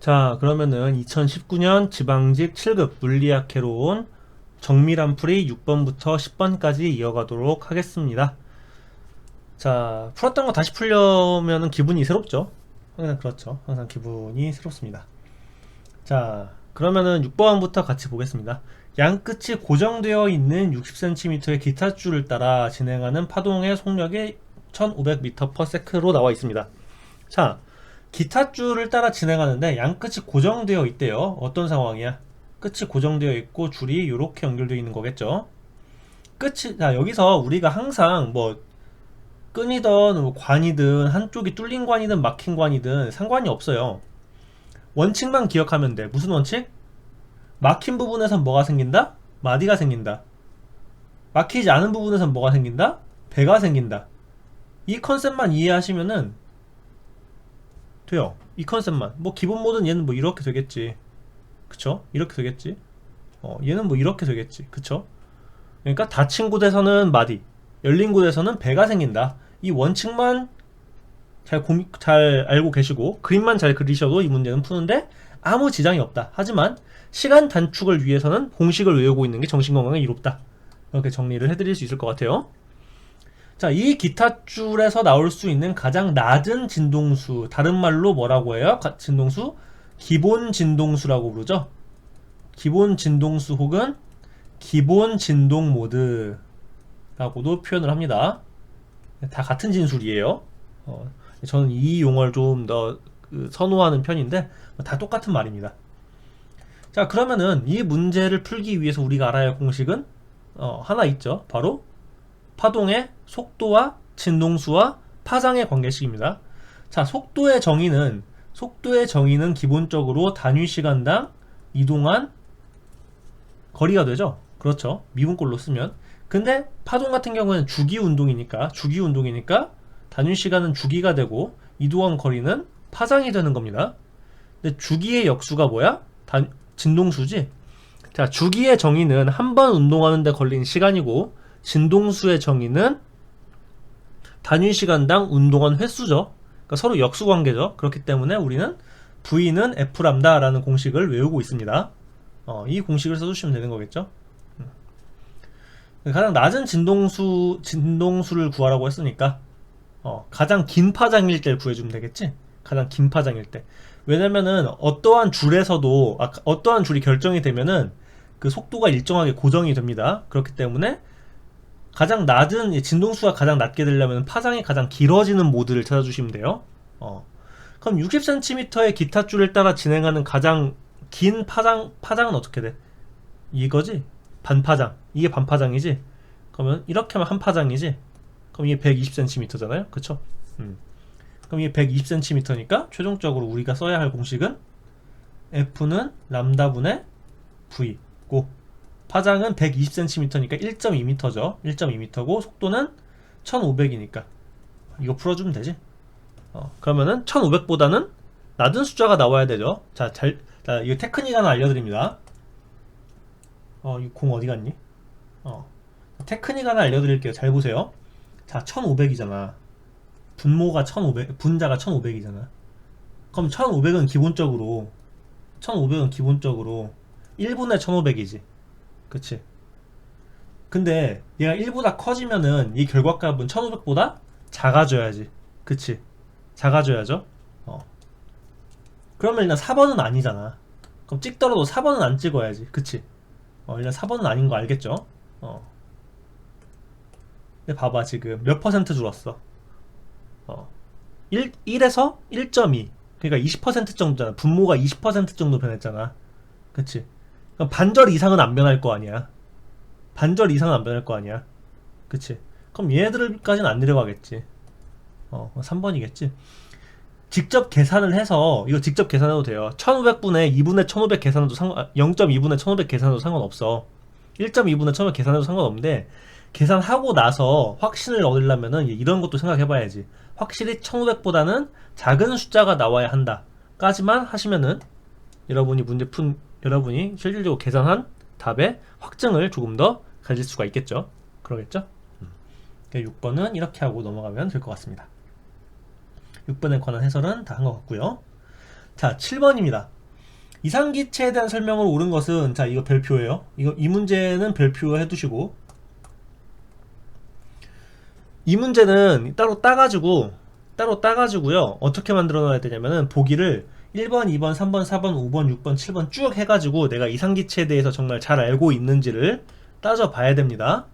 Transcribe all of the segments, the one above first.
자, 그러면은 2019년 지방직 7급 물리학회로 온 정밀한 풀이 6번부터 10번까지 이어가도록 하겠습니다. 자, 풀었던 거 다시 풀려면은 기분이 새롭죠? 항상 그렇죠. 항상 기분이 새롭습니다. 자, 그러면은 6번부터 같이 보겠습니다. 양 끝이 고정되어 있는 60cm의 기타 줄을 따라 진행하는 파동의 속력이 1500m/s로 나와 있습니다. 자, 기타 줄을 따라 진행하는데 양 끝이 고정되어 있대요. 어떤 상황이야? 끝이 고정되어 있고 줄이 이렇게 연결되어 있는 거겠죠. 끝이 자 여기서 우리가 항상 뭐 끈이든 뭐 관이든 한쪽이 뚫린 관이든 막힌 관이든 상관이 없어요. 원칙만 기억하면 돼. 무슨 원칙? 막힌 부분에선 뭐가 생긴다? 마디가 생긴다. 막히지 않은 부분에선 뭐가 생긴다? 배가 생긴다. 이 컨셉만 이해하시면은 돼요. 이 컨셉만. 뭐 기본 모드는 얘는 뭐 이렇게 되겠지. 그쵸? 이렇게 되겠지. 어, 얘는 뭐 이렇게 되겠지. 그쵸? 그러니까 닫힌 곳에서는 마디, 열린 곳에서는 배가 생긴다. 이 원칙만 잘, 고미, 잘 알고 계시고 그림만 잘 그리셔도 이 문제는 푸는데 아무 지장이 없다. 하지만 시간 단축을 위해서는 공식을 외우고 있는 게 정신건강에 이롭다. 이렇게 정리를 해드릴 수 있을 것 같아요. 자, 이 기타 줄에서 나올 수 있는 가장 낮은 진동수, 다른 말로 뭐라고 해요? 가- 진동수? 기본 진동수라고 부르죠. 기본 진동수 혹은 기본 진동 모드라고도 표현을 합니다. 다 같은 진술이에요. 어, 저는 이 용어를 좀 더 선호하는 편인데 다 똑같은 말입니다. 자, 그러면은 이 문제를 풀기 위해서 우리가 알아야 할 공식은 어, 하나 있죠. 바로 파동의 속도와 진동수와 파장의 관계식입니다. 자, 속도의 정의는 속도의 정의는 기본적으로 단위 시간당 이동한 거리가 되죠. 그렇죠. 미분꼴로 쓰면. 근데 파동 같은 경우는 주기 운동이니까 주기 운동이니까 단위 시간은 주기가 되고 이동한 거리는 파장이 되는 겁니다. 근데 주기의 역수가 뭐야? 단 진동수지. 자, 주기의 정의는 한 번 운동하는데 걸린 시간이고 진동수의 정의는 단위 시간당 운동한 횟수죠. 그러니까 서로 역수 관계죠. 그렇기 때문에 우리는 V는 F 람다라는 공식을 외우고 있습니다. 어, 이 공식을 써주시면 되는 거겠죠. 음. 가장 낮은 진동수 진동수를 구하라고 했으니까 어, 가장 긴 파장일 때를 구해주면 되겠지. 가장 긴 파장일 때. 왜냐면은 어떠한 줄에서도 아, 어떠한 줄이 결정이 되면은 그 속도가 일정하게 고정이 됩니다. 그렇기 때문에 가장 낮은 이 진동수가 가장 낮게 되려면 파장이 가장 길어지는 모드를 찾아주시면 돼요. 어. 그럼 60cm의 기타 줄을 따라 진행하는 가장 긴 파장 파장은 어떻게 돼? 이거지? 반파장. 이게 반파장이지? 그러면 이렇게 하면 한 파장이지? 그럼 이게 120cm잖아요. 그쵸? 음. 그럼 이게 120cm니까 최종적으로 우리가 써야 할 공식은 F는 람다분의 V고 파장은 120cm니까 1.2m죠. 1.2m고 속도는 1500이니까 이거 풀어주면 되지. 어, 그러면은 1500보다는 낮은 숫자가 나와야 되죠. 자, 잘, 자, 이거 테크닉 하나 알려드립니다. 어, 이 공 어디 갔니? 어, 테크닉 하나 알려드릴게요. 잘 보세요. 자, 1500이잖아. 분모가 1500, 분자가 1500이잖아. 그럼 1500은 기본적으로, 1500은 기본적으로 1분의 1500이지. 그치? 근데 얘가 1보다 커지면은 이 결과값은 1500보다 작아져야지. 그치? 작아져야죠? 어. 그러면 일단 4번은 아니잖아. 그럼 찍더라도 4번은 안 찍어야지. 그치? 어, 일단 4번은 아닌 거 알겠죠? 어. 근데 봐봐, 지금 몇 퍼센트 줄었어? 어. 1, 1에서 1.2. 그러니까 20% 정도잖아. 분모가 20% 정도 변했잖아. 그치? 반절 이상은 안 변할 거 아니야. 반절 이상은 안 변할 거 아니야. 그치? 그럼 얘네들까지는 안 내려가겠지. 어, 3번이겠지. 직접 계산을 해서, 이거 직접 계산해도 돼요. 1500분의 2분의 1500 계산해도 상관, 0.2분의 1500 계산해도 상관없어. 1.2분의 1500 계산해도 상관없는데, 계산하고 나서 확신을 얻으려면은 이런 것도 생각해봐야지. 확실히 1500보다는 작은 숫자가 나와야 한다. 까지만 하시면은, 여러분이 문제 푼, 여러분이 실질적으로 계산한 답의 확증을 조금 더 가질 수가 있겠죠. 그러겠죠? 음. 6번은 이렇게 하고 넘어가면 될 것 같습니다. 6번에 관한 해설은 다 한 것 같고요. 자, 7번입니다. 이상기체에 대한 설명을 옳은 것은 자, 이거 별표예요. 이거 이 문제는 별표 해 두시고 이 문제는 따로 따가지고 따로 따가지고요. 어떻게 만들어 놔야 되냐면은 보기를 1번, 2번, 3번, 4번, 5번, 6번, 7번 쭉 해가지고 내가 이상기체에 대해서 정말 잘 알고 있는지를 따져봐야 됩니다.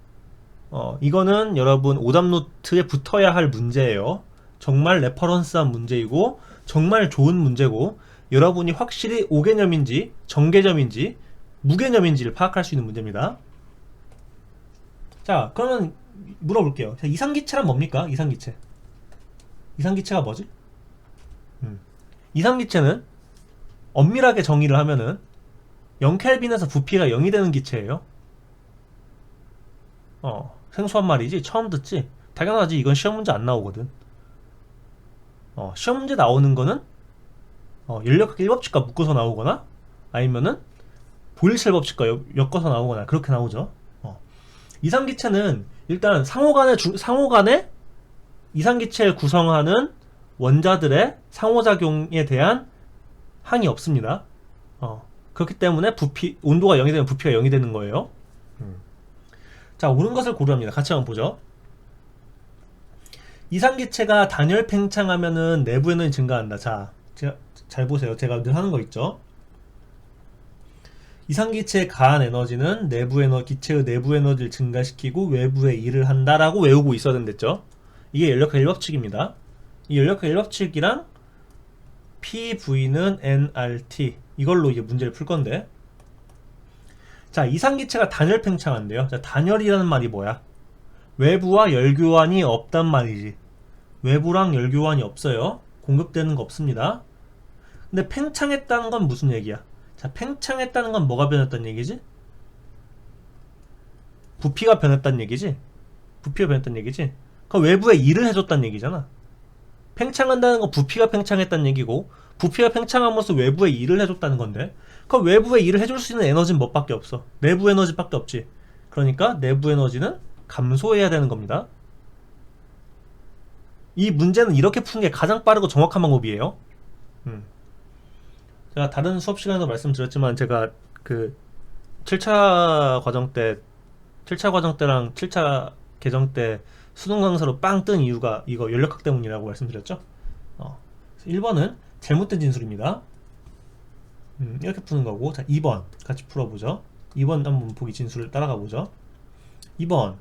어, 이거는 여러분 오답노트에 붙어야 할 문제예요. 정말 레퍼런스한 문제이고 정말 좋은 문제고 여러분이 확실히 5개념인지 정개념인지 무개념인지를 파악할 수 있는 문제입니다. 자, 그러면 물어볼게요. 자, 이상기체란 뭡니까? 이상기체. 이상기체가 뭐지? 음. 이상기체는 엄밀하게 정의를 하면은 0켈빈에서 부피가 0이 되는 기체예요. 어, 생소한 말이지? 처음 듣지? 당연하지. 이건 시험 문제 안 나오거든. 어, 시험 문제 나오는 거는 어, 연력학 1법칙과 묶어서 나오거나 아니면은 보일셀 법칙과 엮- 엮어서 나오거나 그렇게 나오죠. 어. 이상기체는 일단 상호간의 주- 상호간의 이상기체를 구성하는 원자들의 상호작용에 대한 항이 없습니다. 어, 그렇기 때문에 부피 온도가 0이 되면 부피가 0이 되는 거예요. 음. 자, 옳은 것을 고르합니다. 같이 한번 보죠. 이상기체가 단열 팽창하면은 내부 에너지 증가한다. 자, 제가, 잘 보세요. 제가 늘 하는 거 있죠. 이상기체의 가한 에너지는 내부 에너 기체의 내부 에너지를 증가시키고 외부에 일을 한다라고 외우고 있어야 된댔죠. 이게 연력학 1법칙입니다. 이 연력학 1법칙이랑 PV는 nRT 이걸로 이제 문제를 풀 건데 자 이상기체가 단열 팽창한대요. 자 단열이라는 말이 뭐야? 외부와 열교환이 없단 말이지. 외부랑 열교환이 없어요. 공급되는 거 없습니다. 근데 팽창했다는 건 무슨 얘기야? 자, 팽창했다는 건 뭐가 변했다는 얘기지? 부피가 변했다는 얘기지? 부피가 변했다는 얘기지? 그 외부에 일을 해줬다는 얘기잖아. 팽창한다는 건 부피가 팽창했다는 얘기고, 부피가 팽창함으로써 외부에 일을 해줬다는 건데, 그 외부에 일을 해줄 수 있는 에너지는 뭐밖에 없어? 내부 에너지밖에 없지. 그러니까 내부 에너지는 감소해야 되는 겁니다. 이 문제는 이렇게 푸는 게 가장 빠르고 정확한 방법이에요. 음. 제가 다른 수업 시간에도 말씀드렸지만 제가 그 7차 과정 때 7차 과정 때랑 7차 개정 때 수능 강사로 빵 뜬 이유가 이거 연력학 때문이라고 말씀드렸죠. 어. 1번은 잘못된 진술입니다. 음, 이렇게 푸는 거고 자 2번 같이 풀어보죠. 2번 한번 보기 진술을 따라가 보죠. 2번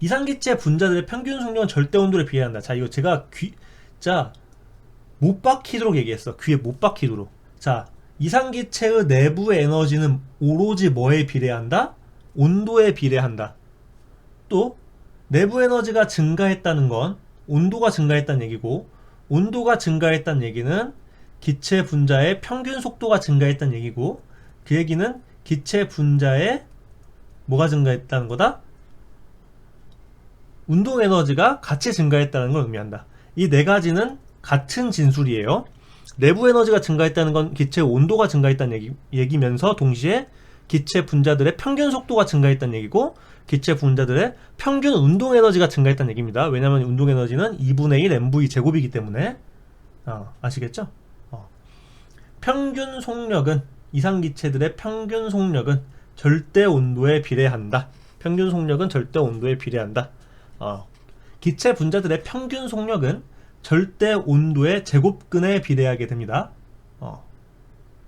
이상기체 분자들의 평균 속력은 절대 온도에 비례한다. 자 이거 제가 귀, 자 못 박히도록 얘기했어. 귀에 못 박히도록. 자, 이상기체의 내부 에너지는 오로지 뭐에 비례한다? 온도에 비례한다. 또 내부 에너지가 증가했다는 건 온도가 증가했다는 얘기고 온도가 증가했다는 얘기는 기체 분자의 평균 속도가 증가했다는 얘기고 그 얘기는 기체 분자의 뭐가 증가했다는 거다? 운동 에너지가 같이 증가했다는 걸 의미한다. 이 네 가지는 같은 진술이에요. 내부 에너지가 증가했다는 건 기체 온도가 증가했다는 얘기, 얘기면서 동시에 기체 분자들의 평균 속도가 증가했다는 얘기고 기체 분자들의 평균 운동 에너지가 증가했다는 얘기입니다. 왜냐하면 운동 에너지는 2분의 1 mv 제곱이기 때문에 어, 아시겠죠? 어. 평균 속력은 이상 기체들의 평균 속력은 절대 온도에 비례한다. 평균 속력은 절대 온도에 비례한다. 어. 기체 분자들의 평균 속력은 절대 온도의 제곱근에 비례하게 됩니다. 어.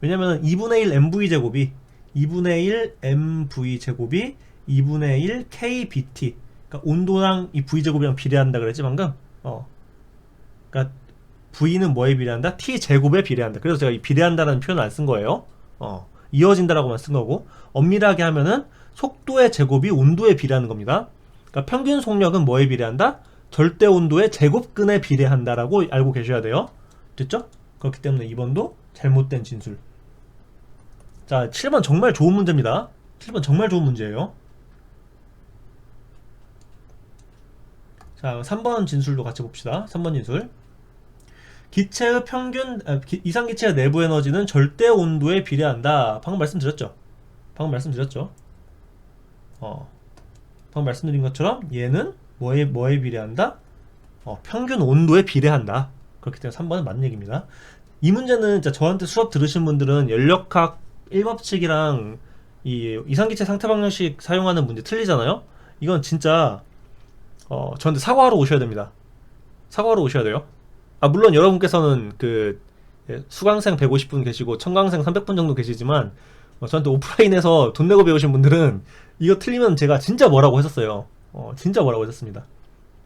왜냐면 2분의 1 mv 제곱이 2분의 1 mv 제곱이 2분의 1 kbt 그러니까 온도랑 이 v 제곱이랑 비례한다 그랬지 방금. 어. 그러니까 v는 뭐에 비례한다? t 제곱에 비례한다. 그래서 제가 이 비례한다라는 표현을 안 쓴 거예요. 어. 이어진다라고만 쓴 거고 엄밀하게 하면은 속도의 제곱이 온도에 비례하는 겁니다. 그러니까 평균 속력은 뭐에 비례한다? 절대 온도의 제곱근에 비례한다라고 알고 계셔야 돼요. 됐죠? 그렇기 때문에 2번도 잘못된 진술. 자, 7번 정말 좋은 문제입니다. 7번 정말 좋은 문제예요. 자, 3번 진술도 같이 봅시다. 3번 진술. 기체의 평균 아, 기- 이상 기체의 내부 에너지는 절대 온도에 비례한다. 방금 말씀드렸죠. 방금 말씀드렸죠. 어. 방금 말씀드린 것처럼 얘는 뭐에 뭐에 비례한다? 어, 평균 온도에 비례한다. 그렇기 때문에 3번은 맞는 얘기입니다. 이 문제는 진짜 저한테 수업 들으신 분들은 연력학 1법칙이랑 이 이상기체 상태 방정식 사용하는 문제 틀리잖아요. 이건 진짜 어, 저한테 사과하러 오셔야 됩니다. 사과하러 오셔야 돼요. 아 물론 여러분께서는 그 예, 수강생 150분 계시고 청강생 300분 정도 계시지만 어, 저한테 오프라인에서 돈 내고 배우신 분들은 이거 틀리면 제가 진짜 뭐라고 했었어요. 어, 진짜 뭐라고 했었습니다.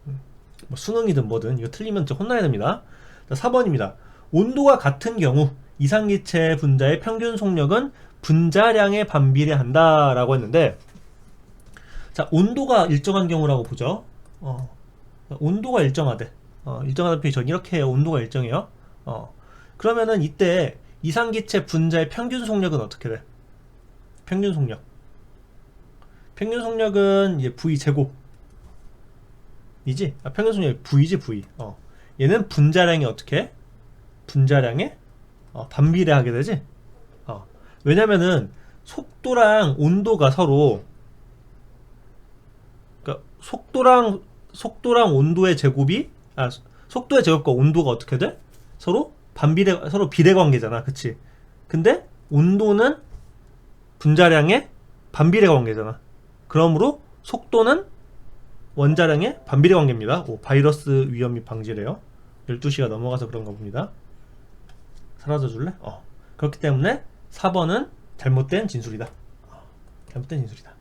음, 뭐 수능이든 뭐든 이거 틀리면 저 혼나야 됩니다. 자, 4번입니다. 온도가 같은 경우 이상기체 분자의 평균 속력은 분자량에 반비례한다라고 했는데 자 온도가 일정한 경우라고 보죠. 어, 온도가 일정하대. 어, 일정하다 표현 전 이렇게 해요. 온도가 일정해요. 어, 그러면은 이때 이상기체 분자의 평균 속력은 어떻게 돼? 평균 속력. 평균 속력은 이제 V 제곱. 이지? 아, 평균 속력이 V지 V. 어. 얘는 분자량이 어떻게? 해? 분자량에 어, 반비례하게 되지? 어. 왜냐면은 속도랑 온도가 서로 그러니까 속도랑 속도랑 온도의 제곱이 아 속도의 제곱과 온도가 어떻게 돼? 서로 반비례 서로 비례 관계잖아. 그치 근데 온도는 분자량의 반비례 관계잖아. 그러므로 속도는 원자량의 반비례 관계입니다. 오, 바이러스 위험 및 방지래요. 12시가 넘어가서 그런가 봅니다. 사라져 줄래? 어. 그렇기 때문에 4번은 잘못된 진술이다. 어, 잘못된 진술이다.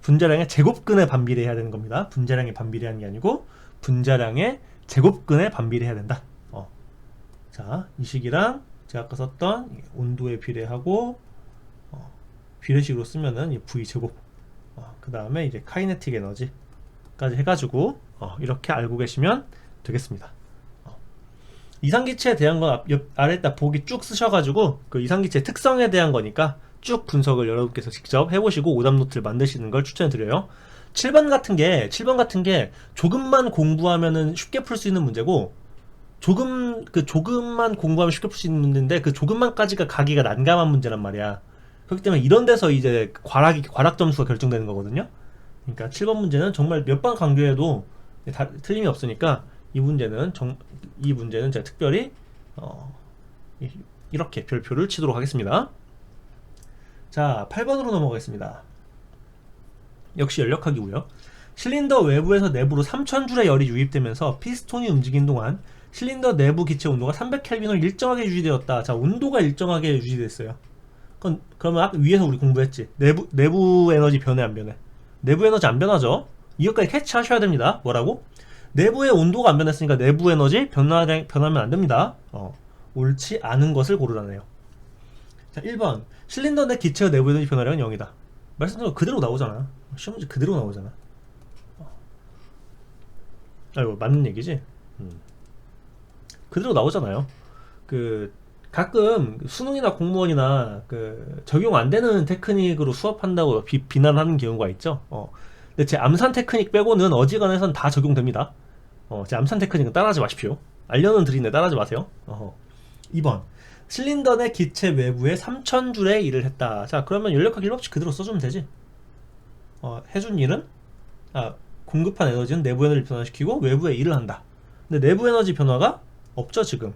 어. 분자량의 제곱근에 반비례해야 되는 겁니다. 분자량에 반비례하는 게 아니고 분자량의 제곱근에 반비례해야 된다. 어. 자, 이 식이랑 제가 아까 썼던 이 온도에 비례하고 어, 비례식으로 쓰면은 이 V 제곱. 어, 그 다음에 이제 카이네틱 에너지까지 해가지고 어, 이렇게 알고 계시면 되겠습니다. 어. 이상기체에 대한 건 앞, 옆, 아래 다 보기 쭉 쓰셔가지고 그 이상기체 특성에 대한 거니까 쭉 분석을 여러분께서 직접 해보시고 오답 노트를 만드시는 걸 추천드려요. 7번 같은 게 7번 같은 게 조금만 공부하면은 쉽게 풀 수 있는 문제고 조금 그 조금만 공부하면 쉽게 풀 수 있는 문제인데 그 조금만까지가 가기가 난감한 문제란 말이야. 그렇기 때문에 이런 데서 이제 과락이 과락 점수가 결정되는 거거든요. 그러니까 7번 문제는 정말 몇 번 강조해도 다, 틀림이 없으니까 이 문제는 정, 이 문제는 제가 특별히 어, 이- 이렇게 별표를 치도록 하겠습니다. 자, 8번으로 넘어가겠습니다. 역시 연력학이고요. 실린더 외부에서 내부로 3000줄의 열이 유입되면서 피스톤이 움직인 동안 실린더 내부 기체 온도가 300켈빈으로 일정하게 유지되었다. 자, 온도가 일정하게 유지됐어요. 그건 그러면 아까 위에서 우리 공부했지. 내부 내부 에너지 변해 안 변해? 내부 에너지 안 변하죠. 이것까지 캐치하셔야 됩니다. 뭐라고? 내부의 온도가 안 변했으니까 내부 에너지 변화 변하면 안 됩니다. 어, 옳지 않은 것을 고르라네요. 자, 1번. 실린더 내 기체의 내부 에너지 변화량은 0이다. 말씀대로 그대로 나오잖아. 시험 문제 그대로 나오잖아. 어. 아이고, 맞는 얘기지? 음. 그대로 나오잖아요. 그, 가끔 수능이나 공무원이나 그 적용 안 되는 테크닉으로 수업한다고 비, 비난하는 경우가 있죠. 어. 근데 제 암산 테크닉 빼고는 어지간해선 다 적용됩니다. 어, 제 암산 테크닉은 따라하지 마십시오. 알려는 드리는데 따라하지 마세요. 어허. 2번. 실린더 내 기체 외부에 3000줄의 일을 했다. 자, 그러면 연력학 1법칙 그대로 써주면 되지. 어, 해준 일은 아, 공급한 에너지는 내부 에너지를 변화시키고 외부에 일을 한다. 근데 내부 에너지 변화가 없죠, 지금.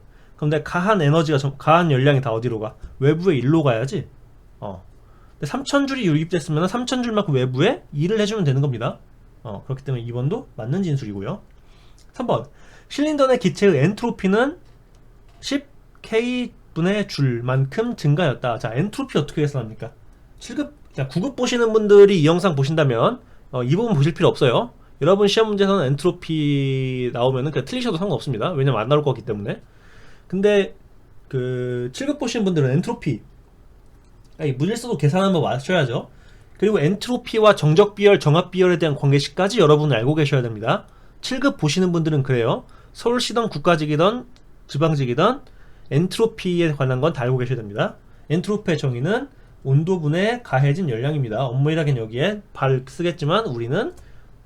내 가한 에너지가 전- 가한 열량이 다 어디로 가? 외부에 일로 가야지. 어. 근데 3000줄이 유입됐으면 3000줄만큼 외부에 일을 해 주면 되는 겁니다. 어, 그렇기 때문에 2번도 맞는 진술이고요. 3번. 실린더 내 기체의 엔트로피는 10K 분의 줄만큼 증가였다. 자, 엔트로피 어떻게 계산합니까? 7급, 자, 9급 보시는 분들이 이 영상 보신다면, 어, 이 부분 보실 필요 없어요. 여러분 시험 문제에서는 엔트로피 나오면은 그냥 틀리셔도 상관없습니다. 왜냐면 안 나올 거기 때문에. 근데, 그, 7급 보시는 분들은 엔트로피, 아니, 문일서도 계산 한 번 맞춰야죠. 그리고 엔트로피와 정적 비열, 정합 비열에 대한 관계식까지 여러분은 알고 계셔야 됩니다. 7급 보시는 분들은 그래요. 서울시든 국가직이든 지방직이든 엔트로피에 관한 건 다 알고 계셔야 됩니다. 엔트로피의 정의는 온도분에 가해진 열량입니다. 업무 일하기는 여기에 발 쓰겠지만 우리는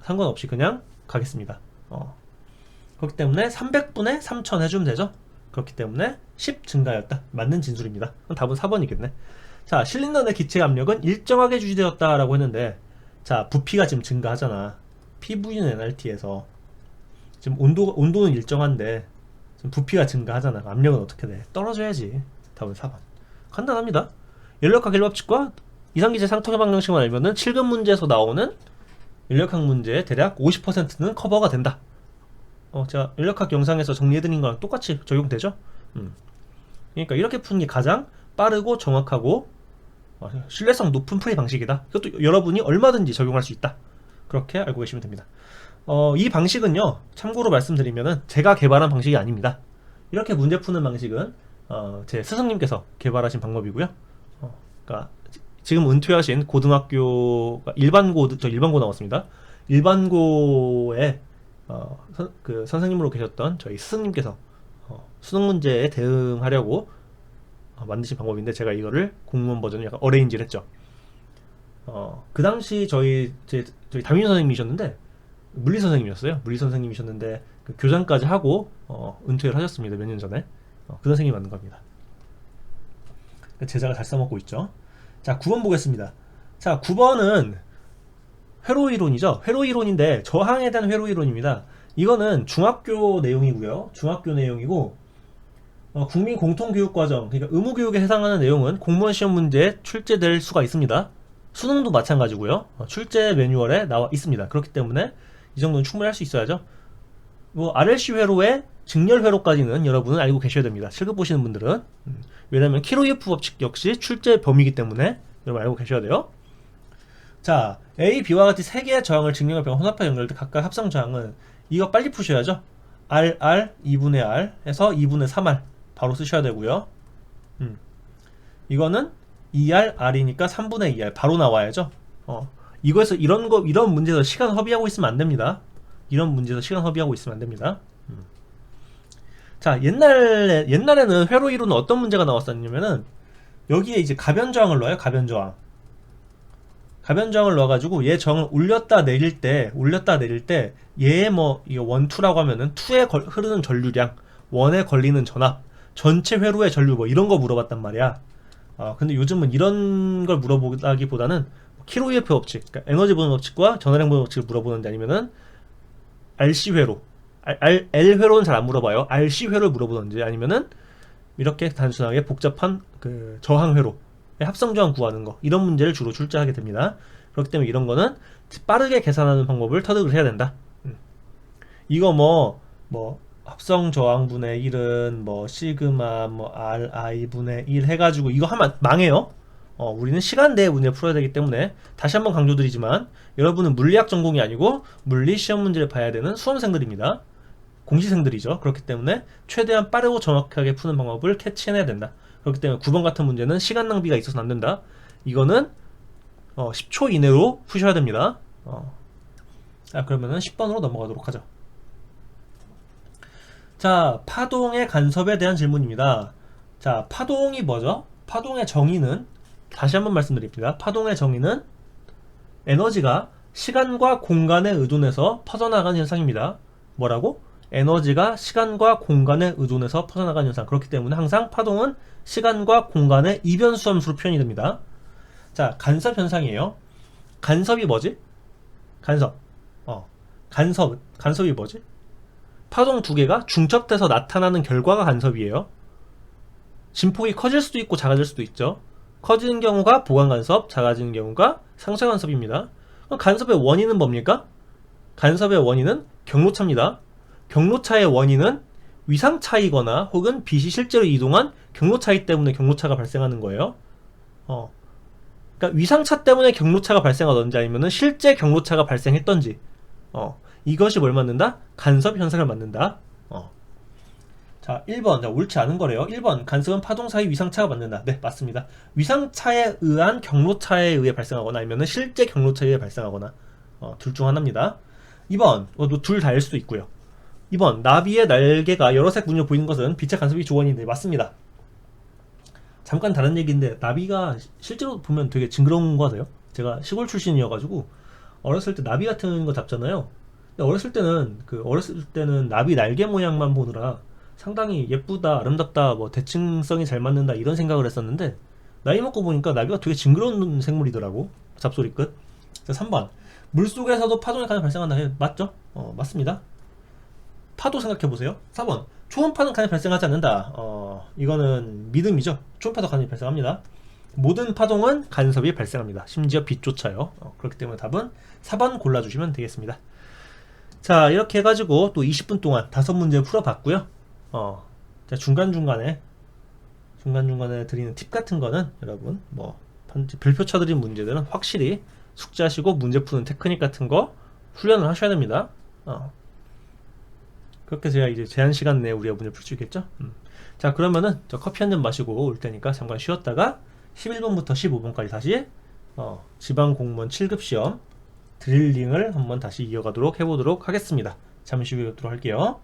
상관없이 그냥 가겠습니다. 어. 그렇기 때문에 300분의 3000 해주면 되죠. 그렇기 때문에 10 증가였다. 맞는 진술입니다. 답은 4번이겠네. 자, 실린더 내 기체 압력은 일정하게 유지되었다라고 했는데, 자, 부피가 지금 증가하잖아. PV는 NRT에서. 지금 온도 온도는 일정한데 부피가 증가하잖아. 압력은 어떻게 돼? 떨어져야지. 답은 4번. 간단합니다. 연력학 일법칙과 이상기제 상통의 방정식만 알면은 7급 문제에서 나오는 연력학 문제 대략 50%는 커버가 된다. 어, 제가 연력학 영상에서 정리해드린 거랑 똑같이 적용되죠? 음. 그러니까 이렇게 푸는 게 가장 빠르고 정확하고 어, 신뢰성 높은 풀이 방식이다. 이것도 여러분이 얼마든지 적용할 수 있다. 그렇게 알고 계시면 됩니다. 어, 이 방식은요, 참고로 말씀드리면은 제가 개발한 방식이 아닙니다. 이렇게 문제 푸는 방식은 어, 제 스승님께서 개발하신 방법이고요. 어, 그러니까 지- 지금 은퇴하신 고등학교 일반고 저 일반고 나왔습니다. 일반고에 어, 선, 그 선생님으로 계셨던 저희 스승님께서 어, 수능 문제에 대응하려고 어, 만드신 방법인데 제가 이거를 공무원 버전을 약간 어레인지를 했죠. 어, 그 당시 저희 제, 저희 담임 선생님이셨는데 물리 선생님이었어요. 물리 선생님이셨는데 그 교장까지 하고 어, 은퇴를 하셨습니다. 몇 년 전에. 어, 그 선생님이 만든 겁니다. 그 제자가 잘 써먹고 있죠. 자, 9번 보겠습니다. 자, 9번은 회로 이론이죠. 회로 이론인데 저항에 대한 회로 이론입니다. 이거는 중학교 내용이고요. 중학교 내용이고 어, 국민 공통 교육 과정, 그러니까 의무 교육에 해당하는 내용은 공무원 시험 문제에 출제될 수가 있습니다. 수능도 마찬가지고요. 어, 출제 매뉴얼에 나와 있습니다. 그렇기 때문에 이 정도는 충분히 할 수 있어야죠. 뭐 RLC 회로의 직렬 회로까지는 여러분은 알고 계셔야 됩니다. 7급 보시는 분들은 음, 왜냐하면 키로이프 법칙 역시 출제 범위이기 때문에 여러분 알고 계셔야 돼요. 자, A, B와 같이 세 개의 저항을 직렬과 병 혼합해 연결될 각각 합성 저항은 이거 빨리 푸셔야죠. R, R, 2분의 R 해서 2분의 3R 바로 쓰셔야 되고요. 음. 이거는 2R, R이니까 3분의 2R 바로 나와야죠. 어. 이거에서 이런 거 이런 문제에서 시간 허비하고 있으면 안 됩니다. 이런 문제에서 시간 허비하고 있으면 안 됩니다. 음. 자, 옛날에 옛날에는 회로 이론은 어떤 문제가 나왔었냐면은 여기에 이제 가변 저항을 넣어요. 가변 저항. 가변 저항을 넣어가지고 얘 저항을 올렸다 내릴 때 올렸다 내릴 때 얘의 뭐 이거 원투라고 하면은 투에 걸- 흐르는 전류량, 원에 걸리는 전압, 전체 회로의 전류 뭐 이런 거 물어봤단 말이야. 아 근데 요즘은 이런 걸 물어보다기보다는 키로이프 법칙, 그러니까 에너지 보는 법칙과 전화량 보는 법칙을 물어보는데 아니면은 RC 회로, R, L 회로는 잘 안 물어봐요. RC 회로를 물어보든지 아니면은 이렇게 단순하게 복잡한 그 저항 회로 합성 저항 구하는 거 이런 문제를 주로 출제하게 됩니다. 그렇기 때문에 이런 거는 빠르게 계산하는 방법을 터득을 해야 된다. 음. 이거 뭐뭐 합성 저항분의 1은 뭐 시그마 뭐 R I 분의 1 해가지고 이거 하면 망해요. 어, 우리는 시간 내에 문제 풀어야 되기 때문에 다시 한번 강조드리지만 여러분은 물리학 전공이 아니고 물리 시험 문제를 봐야 되는 수험생들입니다. 공시생들이죠. 그렇기 때문에 최대한 빠르고 정확하게 푸는 방법을 캐치해내야 된다. 그렇기 때문에 9번 같은 문제는 시간 낭비가 있어서는 안 된다. 이거는 어, 10초 이내로 푸셔야 됩니다. 어. 자, 그러면은 10번으로 넘어가도록 하죠. 자, 파동의 간섭에 대한 질문입니다. 자, 파동이 뭐죠? 파동의 정의는 다시 한번 말씀드립니다. 파동의 정의는 에너지가 시간과 공간에 의존해서 퍼져나가는 현상입니다. 뭐라고? 에너지가 시간과 공간에 의존해서 퍼져나가는 현상. 그렇기 때문에 항상 파동은 시간과 공간의 이변수 함수로 표현이 됩니다. 자, 간섭 현상이에요. 간섭이 뭐지? 간섭. 어. 간섭, 간섭이 뭐지? 파동 두 개가 중첩돼서 나타나는 결과가 간섭이에요. 진폭이 커질 수도 있고 작아질 수도 있죠. 커지는 경우가 보강 간섭, 작아지는 경우가 상쇄 간섭입니다. 간섭의 원인은 뭡니까? 간섭의 원인은 경로차입니다. 경로차의 원인은 위상 차이거나 혹은 빛이 실제로 이동한 경로 차이 때문에 경로차가 발생하는 거예요. 어. 그러니까 위상차 때문에 경로차가 발생하던지 아니면은 실제 경로차가 발생했던지. 어. 이것이 뭘 만든다? 간섭 현상을 만든다. 어. 자, 1번. 자, 옳지 않은 거래요. 1번. 간섭은 파동 사이 위상차가 만든다. 네, 맞습니다. 위상차에 의한 경로차에 의해 발생하거나 아니면은 실제 경로차에 의해 발생하거나 어, 둘 중 하나입니다. 2번. 어, 둘 다일 수도 있고요. 2번. 나비의 날개가 여러 색 문을 보이는 것은 빛의 간섭이 조건인데 맞습니다. 잠깐 다른 얘기인데 나비가 시- 실제로 보면 되게 징그러운 거 같아요. 제가 시골 출신이어가지고 어렸을 때 나비 같은 거 잡잖아요. 어렸을 때는 그 어렸을 때는 나비 날개 모양만 보느라 상당히 예쁘다, 아름답다, 뭐 대칭성이 잘 맞는다 이런 생각을 했었는데 나이 먹고 보니까 나비가 되게 징그러운 생물이더라고. 잡소리 끝. 자, 3번. 물 속에서도 파동이 가장 발생한다. 예, 맞죠? 어, 맞습니다. 파도 생각해 보세요. 4번. 초음파는 간이 발생하지 않는다. 어, 이거는 믿음이죠. 초음파도 간이 발생합니다. 모든 파동은 간섭이 발생합니다. 심지어 빛조차요. 어, 그렇기 때문에 답은 4번 골라주시면 되겠습니다. 자, 이렇게 해가지고 또 20분 동안 다섯 문제 풀어봤고요. 어, 자, 중간중간에, 중간중간에 드리는 팁 같은 거는 여러분, 뭐, 반- 별표 쳐드린 문제들은 확실히 숙지하시고 문제 푸는 테크닉 같은 거 훈련을 하셔야 됩니다. 어. 그렇게 제가 이제 제한 시간 내에 우리가 문제 풀 수 있겠죠? 음. 자, 그러면은 저 커피 한 잔 마시고 올 테니까 잠깐 쉬었다가 11번부터 15번까지 다시 어, 지방 공무원 7급 시험 드릴링을 한번 다시 이어가도록 해보도록 하겠습니다. 잠시 후에 뵙도록 할게요.